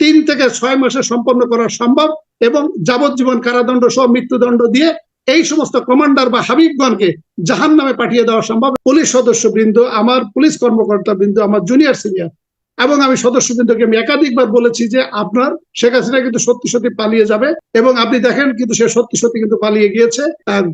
তিন থেকে ছয় মাসে সম্পন্ন করা সম্ভব এবং যাবজ্জীবন কারাদণ্ড সহ মৃত্যুদণ্ড দিয়ে এই সমস্ত কমান্ডার বা হাবিবগণকে জাহান নামে পাঠিয়ে দেওয়া সম্ভব। পুলিশ সদস্য বৃন্দ আমার পুলিশ কর্মকর্তা বৃন্দ আমার জুনিয়র সিনিয়র এবং আমি সদস্য বৃন্দকে আমি একাধিকবার বলেছি যে আপনার শেখ হাসিনা কিন্তু সত্যি সত্যি পালিয়ে যাবে এবং আপনি দেখেন কিন্তু সে সত্যি সত্যি কিন্তু পালিয়ে গিয়েছে।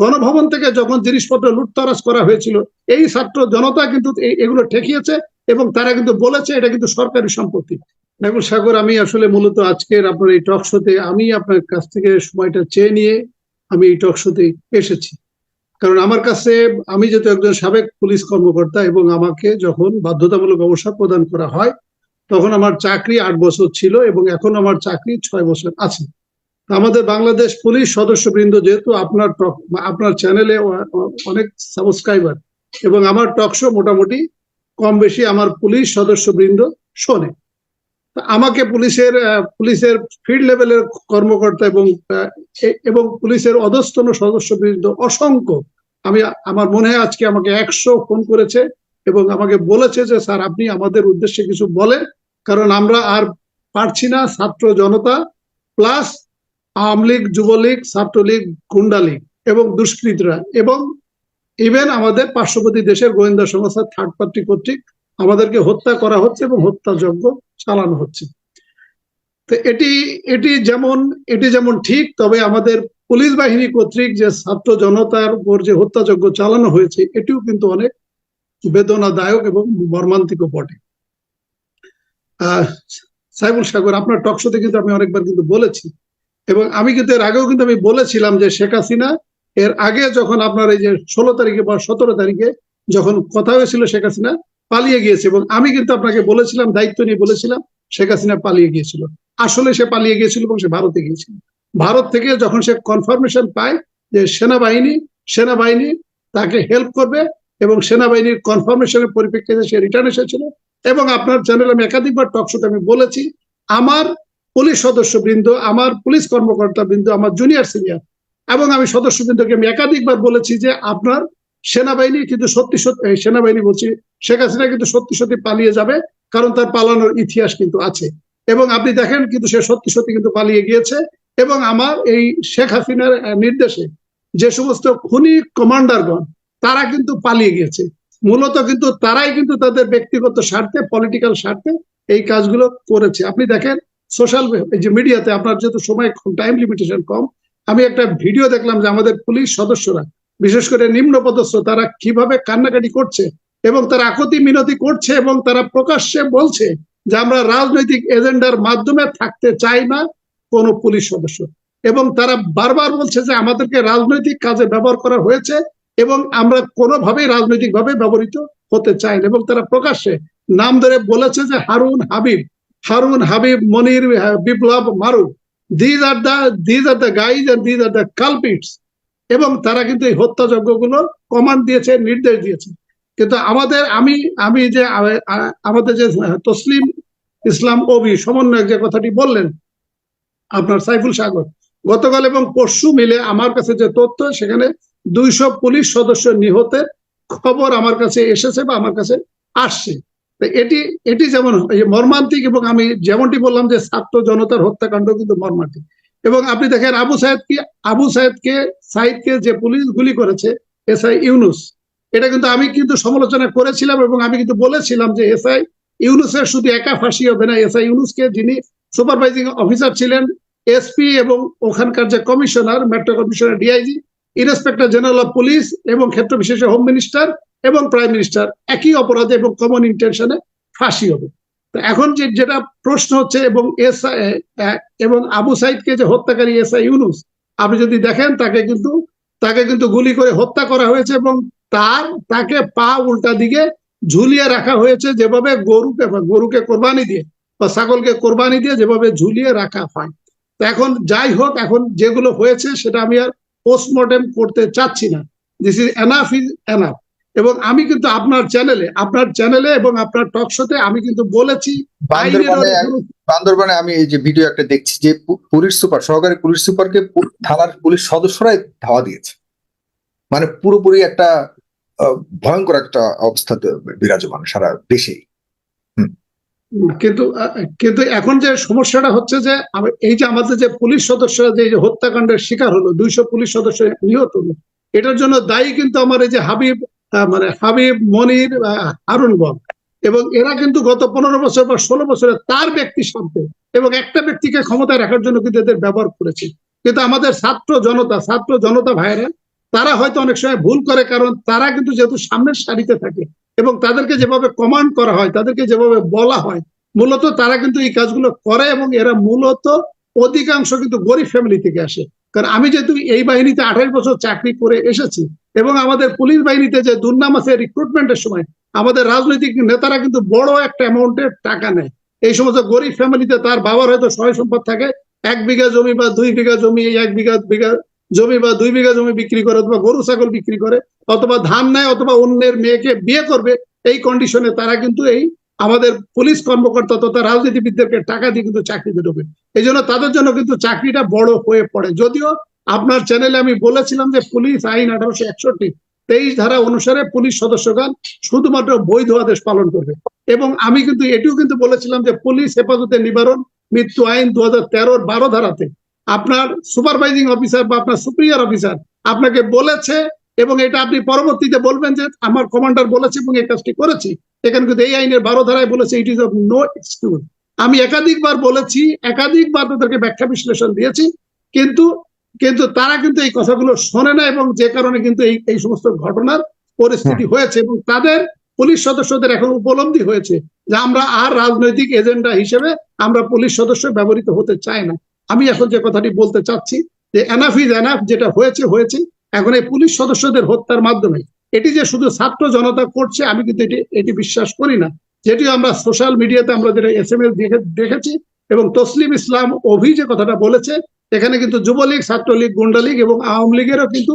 গণভবন থেকে যখন জিনিসপত্র লুটতরাজ করা হয়েছিল, এই ছাত্র জনতা কিন্তু এগুলো ঠেকিয়েছে এবং তারা কিন্তু বলেছে এটা কিন্তু সরকারি সম্পত্তি। দেখুন, সাগর, আমি আসলে মূলত আজকের আপনার এই টক শোতে আমি আপনার কাছ থেকে সময়টা চেয়ে নিয়ে আমি এই টক শোতে এসেছি। কারণ আমার কাছে, আমি যেহেতু একজন সাবেক পুলিশ কর্মকর্তা এবং আমাকে যখন বাধ্যতামূলক অবসর প্রদান করা হয়, তখন আমার চাকরি আট বছর ছিল এবং এখন আমার চাকরি ছয় বছর আছে। আমাদের বাংলাদেশ পুলিশ সদস্যবৃন্দ যেহেতু আপনার টক আপনার চ্যানেলে অনেক সাবস্ক্রাইবার এবং আমার টক শো মোটামুটি কম বেশি আমার পুলিশ সদস্যবৃন্দ শোনে। আমাকে পুলিশের পুলিশের ফিল্ড লেভেলের কর্মকর্তা এবং এবং পুলিশের অধস্তন সদস্যবৃন্দ অসংখ্য। আমি, আমার মনে হয় আজকে আমাকে একশো ফোন করেছে এবং আমাকে বলেছে যে, স্যার, আপনি আমাদের উদ্দেশ্যে কিছু বলেন, কারণ আমরা আর পারছি না, ছাত্র জনতা, প্লাস আওয়ামী লীগ, যুবলীগ, ছাত্রলীগ গুন্ডা লীগ এবং দুষ্কৃতরা এবং ইভেন আমাদের পার্শ্ববর্তী দেশের গোয়েন্দা সংস্থা থার্ড পার্টি কর্তৃক আমাদেরকে হত্যা করা হচ্ছে এবং হত্যাযজ্ঞ চালানো হচ্ছে। তো এটি এটি যেমন এটি যেমন ঠিক, তবে আমাদের পুলিশ বাহিনী কর্তৃক যে ছাত্র জনতার উপর যে হত্যাযজ্ঞ চালানো হয়েছে, এটিও কিন্তু অনেক বেদনাদায়ক এবং মর্মান্তিকও বটে। সাইবুল সাগর, আপনার টকশোতে কিন্তু আমি অনেকবার কিন্তু বলেছি, এবং আমি কিন্তু এর আগেও কিন্তু আমি বলেছিলাম যে শেখ হাসিনা এর আগে যখন আপনার এই যে ষোলো তারিখে বা সতেরো তারিখে যখন কথা হয়েছিল শেখ হাসিনা পালিয়ে গিয়েছে এবং আমি কিন্তু আপনাকে বলেছিলাম, দায়িত্ব নিয়ে বলেছিলাম, শেখ হাসিনা পালিয়ে গিয়েছিল। আসলে সে পালিয়ে গিয়েছিল এবং সে ভারতে গিয়েছিল। ভারত থেকে যখন সে কনফার্মেশন পায় যে সেনাবাহিনী সেনাবাহিনী তাকে হেল্প করবে এবং সেনাবাহিনীর কনফার্মেশনের পরিপ্রেক্ষিতে সে রিটার্ন এসেছিল এবং আপনার চ্যানেল আমি একাধিকবার টক শোতে আমি বলেছি, আমার পুলিশ সদস্য বৃন্দ আমার পুলিশ কর্মকর্তা বৃন্দ আমার জুনিয়র সিনিয়র এবং আমি সদস্যবৃন্দকে আমি একাধিকবার বলেছি যে আপনার সেনাবাহিনী কিন্তু সত্যি সত্যি সেনাবাহিনী বলছি, শেখ হাসিনা কিন্তু সত্যি সত্যি পালিয়ে যাবে, কারণ তার পালানোর ইতিহাস কিন্তু আছে। এবং আপনি দেখেন কিন্তু সে সত্যি সত্যি কিন্তু পালিয়ে গিয়েছে, এবং আমার এই শেখ হাসিনার নির্দেশে যে সমস্ত খুনি কমান্ডারগণ, তারা কিন্তু পালিয়ে গিয়েছে। মূলত কিন্তু তারাই কিন্তু তাদের ব্যক্তিগত স্বার্থে পলিটিক্যাল স্বার্থে এই কাজগুলো করেছে। আপনি দেখেন সোশ্যাল এই যে মিডিয়াতে আপনার যেহেতু সময় টাইম লিমিটেশন কম, আমি একটা ভিডিও দেখলাম যে আমাদের পুলিশ সদস্যরা বিশেষ করে নিম্ন পদস্থ, তারা কীভাবে কান্নাকাটি করছে এবং তারা আকতি মিনতি করছে এবং তারা প্রকাশ্যে বলছে যে আমরা রাজনৈতিক এজেন্ডার মাধ্যমে থাকতে চাই না কোন পুলিশ সদস্য। এবং তারা বারবার বলছে যে আমাদেরকে রাজনৈতিক কাজে ব্যবহার করা হয়েছে এবং আমরা কোনোভাবেই রাজনৈতিক ভাবে ব্যবহৃত হতে চাই না। এবং তারা প্রকাশ্যে নাম ধরে বলেছে যে হারুন হাবিব হারুন হাবিব, মনির বিপ্লব মারু these are the these are the guys are these are the culprits এবং তারা কিন্তু এই হত্যাযজ্ঞগুলো কমান্ড দিয়েছে, নির্দেশ দিয়েছে। কিন্তু আমাদের, আমি আমি যে আমাদের যে তসলিম ইসলাম কবি সমন্বয়ক যে কথাটি বললেন, আপনার সাইফুল সাগর, গতকাল এবং পরশু মিলে আমার কাছে যে তথ্য, সেখানে দুইশো পুলিশ সদস্য নিহতের খবর আমার কাছে এসেছে বা আমার কাছে আসছে। এটি এটি যেমন মর্মান্তিক এবং আমি যেমনটি বললাম যে ছাত্র জনতার হত্যাকাণ্ড কিন্তু মর্মান্তিক। এবং আপনি দেখেন আবু সাহেদকে আবু সাহেদকে সাইদকে যে পুলিশ গুলি করেছে, এসআই ইউনুস, এটা কিন্তু আমি কিন্তু সমালোচনা করেছিলাম এবং আমি কিন্তু বলেছিলাম যে এসআই ইউনুসের শুধু একা ফাঁসি হবে না। এসআই ইউনুসকে যিনি সুপারভাইজিং অফিসার ছিলেন, এসপি এবং ওখানকার যে commissioner, metro commissioner, DIG, inspector general of police এবং ক্ষেত্র বিশেষে হোম মিনিস্টার এবং প্রাইম মিনিস্টার, একই অপরাধে এবং কমন ইন্টেনশনে ফাঁসি হবে। এখন যে যেটা প্রশ্ন হচ্ছে এবং এস এবং আবু সাইদকে যে হত্যাকারী এসআই ইউনুস, আপনি যদি দেখেন তাকে কিন্তু তাকে কিন্তু গুলি করে হত্যা করা হয়েছে এবং তার, তাকে পা উল্টা দিকে ঝুলিয়ে রাখা হয়েছে যেভাবে গরুকে গরুকে কোরবানি দিয়ে বা ছাগলকে কোরবানি দিয়ে যেভাবে ঝুলিয়ে রাখা হয়। তো এখন যাই হোক, এখন যেগুলো হয়েছে সেটা আমি আর পোস্টমর্টেম করতে চাচ্ছি না। This is enough is enough এবং আমি কিন্তু আপনার চ্যানেলে আপনার চ্যানেলে এবং আপনার টক শোতে আমি কিন্তু বলেছি বান্দরবানে আমি এই যে ভিডিও একটা দেখছি যে পুলিশ সুপার সহকারী পুলিশ সুপারকে থানার পুলিশ সদস্যরাই ধাওয়া দিয়েছে। মানে পুরোপুরি একটা ভয়ঙ্কর একটা অবস্থা বিরাজমান সারা দেশেই। কিন্তু কিন্তু এখন যে সমস্যাটা হচ্ছে যে এই যে আমাদের যে পুলিশ সদস্যরা যে হত্যাকাণ্ডের শিকার হলো দুইশো পুলিশ সদস্য নিহত হলো এটার জন্য দায়ী কিন্তু আমার এই যে হাবিব মানে হাবিব মনির আহ, হারুন বল এবং এরা কিন্তু গত পনেরো বছর বা ষোলো বছরে তার ব্যক্তি স্বার্থে এবং একটা ব্যক্তিকে ক্ষমতায় রাখার জন্য কিন্তু এদের ব্যবহার করেছে। কিন্তু আমাদের ছাত্র জনতা ছাত্র জনতা ভাইরা তারা হয়তো অনেক সময় ভুল করে কারণ তারা কিন্তু যেহেতু সামনের সারিতে থাকে এবং তাদেরকে যেভাবে কমান্ড করা হয় তাদেরকে যেভাবে বলা হয় মূলত তারা কিন্তু এই কাজগুলো করে এবং এরা মূলত অধিকাংশ কিন্তু গরিব ফ্যামিলি থেকে আসে। কারণ আমি যেহেতু এই বাহিনীতে আঠাশ বছর চাকরি করে এসেছি এবং আমাদের পুলিশ বাহিনীতে যে দুর্নাম আছে রিক্রুটমেন্টের সময়, আমাদের রাজনৈতিক নেতারা কিন্তু বড় একটা অ্যামাউন্টের টাকা নেয়। এই সমস্ত গরিব ফ্যামিলিতে তার বাবার হয়তো সহায় সম্পদ থাকে, এক বিঘা জমি বা দুই বিঘা জমি, এক বিঘা বিঘা জমি বা দুই বিঘা জমি বিক্রি করে অথবা গরু, ছাগল বিক্রি করে, অথবা ধান নেয় অথবা অন্যের মেয়েকে বিয়ে করবে, এই কন্ডিশনে তারা কিন্তু এই আমাদের পুলিশ কর্মকর্তা তথা রাজনীতিবিদদেরকে টাকা দিয়ে কিন্তু চাকরিতে ঢোকে এই জন্য তাদের জন্য কিন্তু চাকরিটা বড় হয়ে পড়ে। যদিও আপনার চ্যানেলে আমি বলেছিলাম যে পুলিশ আইন আঠারোশো একষট্টি তেইশ ধারা অনুসারে পুলিশ সদস্যগণ শুধুমাত্র বৈধ আদেশ পালন করবে। এবং আমি কিন্তু এটিও কিন্তু বলেছিলাম যে পুলিশ হেফাজতে নিবারণ মৃত্যু আইন দু হাজার তেরোর বারো ধারাতে আপনার সুপারভাইজিং অফিসার বা আপনার সুপ্রিয়ার অফিসার আপনাকে বলেছে এবং এটা আপনি পরবর্তীতে বলবেন যে আমার কমান্ডার বলেছে এবং এই কাজটি করেছি। এখানে কিন্তু এই আইনের বারো ধারায় বলেছে it is of no excuse আমি একাধিকবার বলেছি একাধিকবার তাদেরকে ব্যাখ্যা বিশ্লেষণ দিয়েছি কিন্তু কিন্তু তারা কিন্তু এই কথাগুলো শোনে না এবং যে কারণে কিন্তু এই এই সমস্ত ঘটনার পরিস্থিতি হয়েছে এবং তাদের পুলিশ সদস্যদের এখন উপলব্ধি হয়েছে যে আমরা আর রাজনৈতিক এজেন্ডা হিসেবে আমরা পুলিশ সদস্য ব্যবহৃত হতে চাই না। আমি এখন যে কথাটি বলতে চাচ্ছি যে এনাফ ইজ এনাফ যেটা হয়েছে হয়েছে। এখন এই পুলিশ সদস্যদের হত্যার মাধ্যমে এটি যে শুধু ছাত্র জনতা করছে, আমি কিন্তু এটি এটি বিশ্বাস করি না। যেটি আমরা সোশ্যাল মিডিয়াতে আমরা যেটা এস এম এস দেখেছি এবং তসলিম ইসলাম অভি যে কথাটা বলেছে, এখানে কিন্তু যুবলীগ, ছাত্রলীগ, গুন্ডালীগ এবং আওয়ামী লীগেরও কিন্তু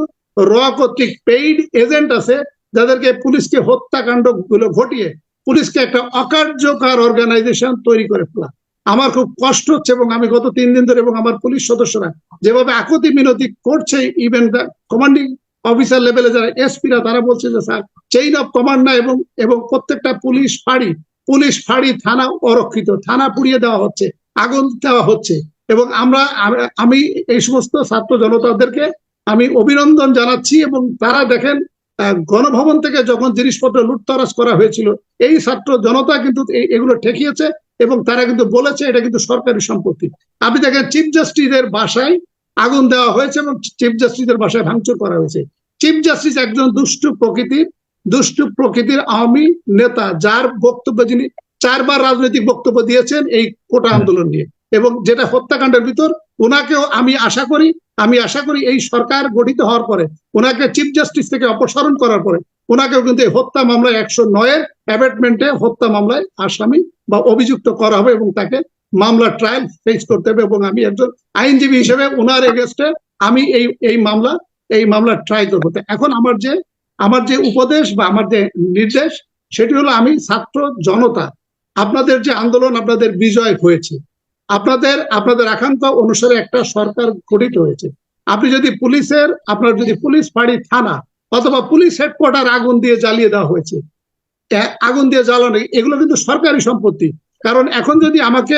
র কর্তৃক পেইড এজেন্ট আছে, যাদেরকে পুলিশকে হত্যাকাণ্ডগুলো ঘটিয়ে পুলিশকে একটা অকার্যকর অর্গানাইজেশন তৈরি করে ফেলা। আমার খুব কষ্ট হচ্ছে এবং আমি গত তিন দিন ধরে এবং আমার পুলিশ সদস্যরা যেভাবে আকতি মিনতি করছে ইভেন কমান্ডিং অফিসার লেভেলে যারা এসপিরা, তারা বলছে যে, স্যার চেইন অফ কমান্ড না এবং এবং প্রত্যেকটা পুলিশ ফাঁড়ি পুলিশ ফাঁড়ি থানা অরক্ষিত, থানা পুড়িয়ে দেওয়া হচ্ছে, আগুন দেওয়া হচ্ছে। এবং আমরা আমি এই সমস্ত ছাত্র জনতাদেরকে আমি অভিনন্দন জানাচ্ছি এবং তারা দেখেন গণভবন থেকে যখন জিনিসপত্র লুটতরাজ করা হয়েছিল, এই ছাত্র জনতা কিন্তু এগুলো ঠেকিয়েছে এবং তারা কিন্তু বলেছে এটা কিন্তু সরকারি সম্পত্তি। আপনি দেখেন চিফ জাস্টিসের বাসায় আগুন দেওয়া হয়েছে এবং চিফ জাস্টিসের বাসায় ভাঙচুর করা হয়েছে। চিফ জাস্টিস একজন দুষ্টু প্রকৃতির দুষ্টু প্রকৃতির আওয়ামী নেতা, যার বক্তব্য যিনি চারবার রাজনৈতিক বক্তব্য দিয়েছেন এই কোটা আন্দোলন নিয়ে। এবং যেটা হত্যাকাণ্ডের ভিতর ওনাকেও আমি আশা করি, আমি আশা করি এই সরকার গঠিত হওয়ার পরে ওনাকে চিফ জাস্টিস থেকে অপসারণ করার পরে ওনাকেও কিন্তু এই হত্যা মামলায় একশো নয়ের অ্যাবেটমেন্টে হত্যা মামলায় আসামি বা অভিযুক্ত করা হবে এবং তাকে মামলা ট্রায়াল ফেস করতে হবে এবং আমি একজন আইনজীবী হিসেবে ওনার এগেস্টে আমি এই এই মামলা এই মামলা ট্রাই করব। এখন আমার যে আমার যে উপদেশ বা আমার যে নির্দেশ, সেটি হলো আমি ছাত্র জনতা, আপনাদের যে আন্দোলন, আপনাদের বিজয় হয়েছে, আপনাদের আপনাদের আকাঙ্ক্ষা অনুসারে একটা সরকার গঠিত হয়েছে। আপনি যদি পুলিশের, আপনার যদি পুলিশ ফাঁড়ি থানা অথবা পুলিশ হেডকোয়ার্টার আগুন দিয়ে জ্বালিয়ে দেওয়া হয়েছে আগুন দিয়ে জ্বালানো, এগুলো কিন্তু সরকারি সম্পত্তি। কারণ এখন যদি আমাকে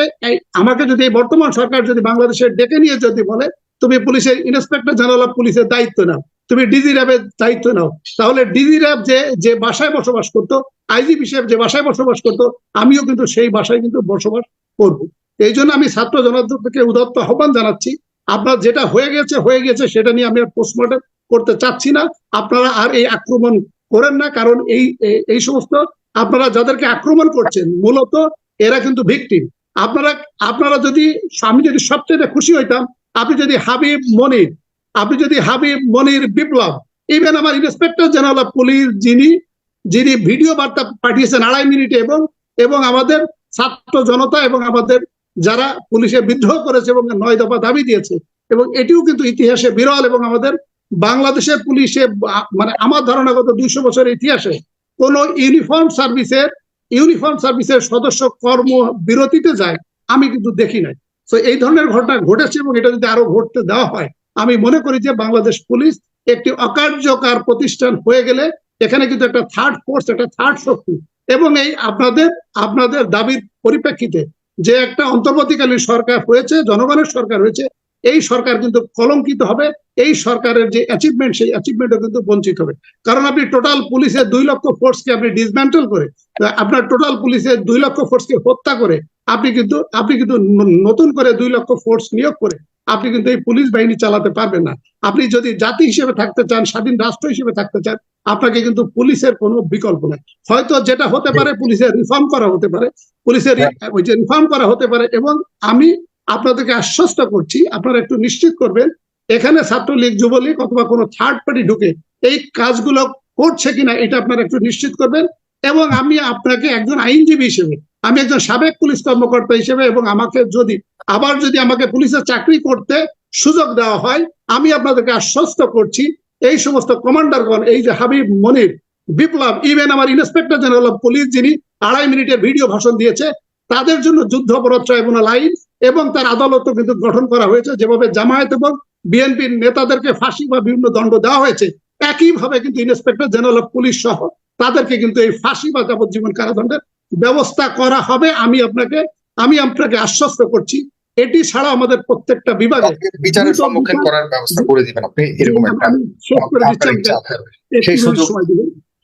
আমাকে যদি বর্তমান সরকার যদি বাংলাদেশের ডেকে নিয়ে যদি বলে, তুমি পুলিশের ইন্সপেক্টর জেনারেল অফ পুলিশের দায়িত্ব নাও, তুমি ডিজি র্যাবের দায়িত্ব নাও, তাহলে ডিজি র্যাব যে যে বাসায় বসবাস করতো আইজিপি সাহেব যে বাসায় বসবাস করতো, আমিও কিন্তু সেই বাসায় কিন্তু বসবাস করব। এই জন্য আমি ছাত্র জনতাকে উদাত্ত আহ্বান জানাচ্ছি, আপনার যেটা হয়ে গেছে হয়ে গেছে, সেটা নিয়ে আমি পোস্টমর্টম করতে চাচ্ছি না। আপনারা আর এই আক্রমণ করেন না, কারণ এই- এই সমস্ত আপনারা যাদেরকে আক্রমণ করছেন, মূলত এরা কিন্তু ভিকটিম। আপনারা আপনারা যদি, আমি যদি সবচেয়ে খুশি হইতাম, আপনি যদি হাবিব মনির, আপনি যদি হাবিব মনির বিপ্লব ইভেন আমার ইন্সপেক্টর জেনারেল অফ পুলিশ যিনি যিনি ভিডিও বার্তা পাঠিয়েছেন আড়াই মিনিটে এবং এবং আমাদের ছাত্র জনতা এবং আমাদের যারা পুলিশে বিদ্রোহ করেছে এবং নয় দফা দাবি দিয়েছে, এবং এটিও কিন্তু ইতিহাসে বিরল এবং আমাদের বাংলাদেশের পুলিশে মানে আমার ধারণাগত দুইশো বছরের ইতিহাসে কোন ইউনিফর্ম সার্ভিসের ইউনিফর্ম সার্ভিসের সদস্য কর্ম বিরতিতে যায়, আমি কিন্তু দেখি নাই। তো এই ধরনের ঘটনা ঘটেছে এবং এটা যদি আরও ঘটতে দেওয়া হয়, আমি মনে করি যে বাংলাদেশ পুলিশ একটি অকার্যকর প্রতিষ্ঠান হয়ে গেলে এখানে কিন্তু একটা থার্ড ফোর্স একটা থার্ড শক্তি। এবং এই আপনাদের আপনাদের দাবির পরিপ্রেক্ষিতে যে একটা অন্তর্বর্তীকালীন সরকার হয়েছে, জনগণের সরকার হয়েছে এই সরকার কিন্তু কলঙ্কিত হবে এই সরকারের যে অ্যাচিভমেন্ট সেই অ্যাচিভমেন্টও কিন্তু বঞ্চিত হবে। কারণ আপনি টোটাল পুলিশের দুই লক্ষ ফোর্সকে আপনি ডিসম্যান্টেল করে আপনার টোটাল পুলিশের দুই লক্ষ ফোর্সকে হত্যা করে আপনি কিন্তু আপনি কিন্তু নতুন করে দুই লক্ষ ফোর্স নিয়োগ করে আপনি কিন্তু এই পুলিশ বাহিনী চালাতে পারবেন না। আপনি যদি জাতি হিসেবে থাকতে চান স্বাধীন রাষ্ট্র হিসেবে থাকতে চান আপনাকে কিন্তু পুলিশের কোনো বিকল্প নাই। হয়তো যেটা হতে পারে পুলিশের রিফর্ম করা হতে পারে পুলিশের ওই যে রিফর্ম করা হতে পারে এবং আমি আপনাদেরকে আশ্বস্ত করছি, আপনারা একটু নিশ্চিত করবেন, এখানে ছাত্রলীগ, যুবলীগ অথবা কোনো থার্ড পার্টি ঢুকে এই কাজগুলো করছে কিনা এটা আপনারা একটু নিশ্চিত করবেন এবং আমি আপনাকে একজন আইনজীবী হিসেবে, আমি একজন সাবেক পুলিশ কর্মকর্তা হিসেবে এবং আমাকে যদি, আবার যদি আমাকে পুলিশের চাকরি করতে সুযোগ দেওয়া হয়, আমি আপনাদেরকে আশ্বস্ত করছি, এই সমস্ত কমান্ডারগণ, এই যে হাবিব, মনির, বিপ্লব ইভেন আমার ইন্সপেক্টর জেনারেল অফ পুলিশ যিনি আড়াই মিনিটের ভিডিও ভাষণ দিয়েছে, তাদের জন্য যুদ্ধ অপরাধ ট্রাইব্যুনাল আইন এবং তার আদালতও কিন্তু গঠন করা হয়েছে যেভাবে জামায়াত এবং বিএনপির নেতাদেরকে ফাঁসি বা বিভিন্ন দণ্ড দেওয়া হয়েছে একইভাবে কিন্তু ইন্সপেক্টর জেনারেল অফ পুলিশ সহ তাদেরকে কিন্তু এই ফাঁসি বা যাবজ্জীবন কারাদণ্ডের ব্যবস্থা করা হবে। আমি আপনাকে আমি আপনাকে আশ্বস্ত করছি এটি ছাড়া আমাদের প্রত্যেকটা বিভাগে বিচারের সম্মুখীন করার ব্যবস্থা করে দিবেন। আপনি এরকম একটা মিনিট সময়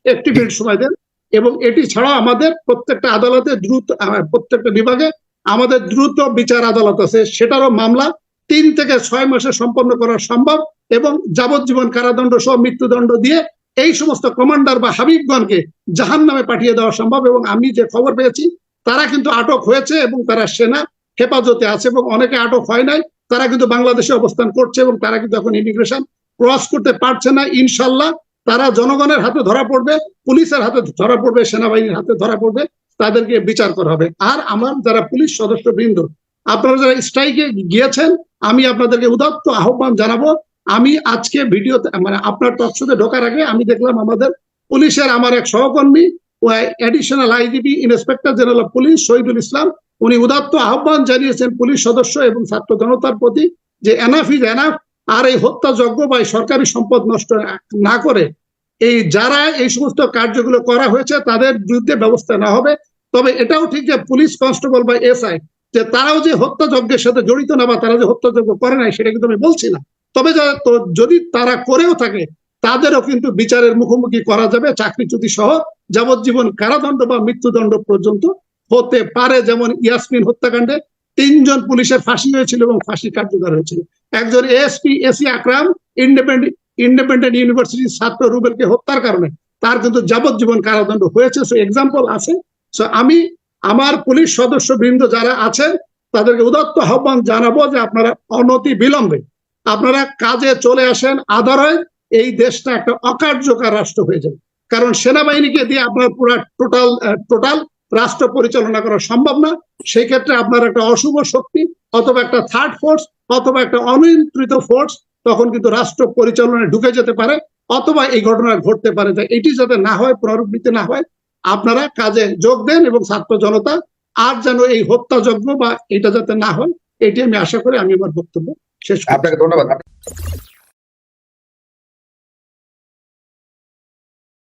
একটি সময় দেন এবং এটি ছাড়া আমাদের প্রত্যেকটা আদালতে দ্রুত প্রত্যেকটা বিভাগে আমাদের দ্রুত বিচার আদালত আছে, সেটারও মামলা তিন থেকে ছয় মাসে সম্পন্ন করা সম্ভব এবং যাবজ্জীবন কারাদণ্ড সহ মৃত্যুদণ্ড দিয়ে এই সমস্ত কমান্ডার বা হাবিবগণকে জাহান নামে পাঠিয়ে দেওয়া সম্ভব এবং আমি যে খবর পেয়েছি, তারা কিন্তু আটক হয়েছে এবং তারা সেনা হেফাজতে আছে এবং অনেকে আটক হয় নাই, তারা কিন্তু বাংলাদেশে অবস্থান করছে এবং তারা কিন্তু এখন ইমিগ্রেশন ক্রস করতে পারছে না, ইনশাল্লাহ। তারা জনগণের হাতে ধরা পড়বে, পুলিশের হাতে ধরা পড়বে, সেনাবাহিনীর হাতে ধরা পড়বে। তাদেরকে বিচার করা হবে। আর আমার যারা পুলিশ সদস্য বৃন্দ আপনারা যারা স্ট্রাইকে গিয়েছেন, আমি আপনাদেরকে উদাত্ত আহ্বান জানাব। আমি আজকে ভিডিওতে মানে আপনার টকশোতে ঢোকার আগে আমি দেখলাম আমাদের পুলিশের আমার এক সহকর্মী, ও additional IGP inspector general of police Shahidul Islam, উনি উদাত্ত আহ্বান জানিয়েছেন পুলিশ সদস্য এবং ছাত্র জনতার প্রতি যে এনাফ ইজ এনাফ আর এই হত্যাযজ্ঞ বা সরকারি সম্পদ নষ্ট না করে এই যারা এই সমস্ত কার্যগুলো করা হয়েছে, তাদের বিরুদ্ধে ব্যবস্থা না হবে। তবে এটাও ঠিক যে পুলিশ কনস্টেবল বা এসআই, যে তারাও যে হত্যাযজ্ঞের সাথে জড়িত না বা তারা যে হত্যাযজ্ঞ করে নাই, সেটা কিন্তু আমি বলছি না। তবে যদি তারা করেও থাকে, তাদেরও কিন্তু বিচারের মুখোমুখি করা যাবে, চাকরিচ্যুতি সহ যাবজ্জীবন কারাদণ্ড বা মৃত্যুদণ্ড পর্যন্ত হতে পারে। যেমন ইয়াসমিন হত্যাকাণ্ডে তিনজন পুলিশের ফাঁসি হয়েছিল এবং ফাঁসি কার্যকর হয়েছিল। একজন ASP AC Akram, independent independent ইউনিভার্সিটির ছাত্র রুবেলকে হত্যার কারণে তার কিন্তু যাবজ্জীবন কারাদণ্ড হয়েছে। সো এক্সাম্পল আছে। সো আমি, আমার পুলিশ সদস্য বৃন্দ যারা আছেন, তাদেরকে উদত্ত আহ্বান জানাব যে আপনারা অনতি বিলম্বে, আপনারা কাজে চলে আসেন আদারয়, এই দেশটা একটা অকার্যকর রাষ্ট্র হয়ে যাবে। কারণ সেনাবাহিনীকে দিয়ে আপনার পুরা টোটাল টোটাল রাষ্ট্র পরিচালনা করা সম্ভব না। সেই ক্ষেত্রে আপনার একটা অশুভ শক্তি, অথবা একটা থার্ড ফোর্স অথবা একটা অনিয়ন্ত্রিত ফোর্স তখন কিন্তু রাষ্ট্র পরিচালনায় ঢুকে যেতে পারে, অথবা এই ঘটনা ঘটতে পারে। যে এটি যাতে না হয় পুনরাবৃত্তি না হয়, আপনারা কাজে যোগ দেন এবং ছাত্র জনতা আর যেন এই হত্যাযজ্ঞ বা এটা যাতে না হয়, এটি আমি আশা করি আমি আমার বক্তব্য শেষ আপনাকে ধন্যবাদ।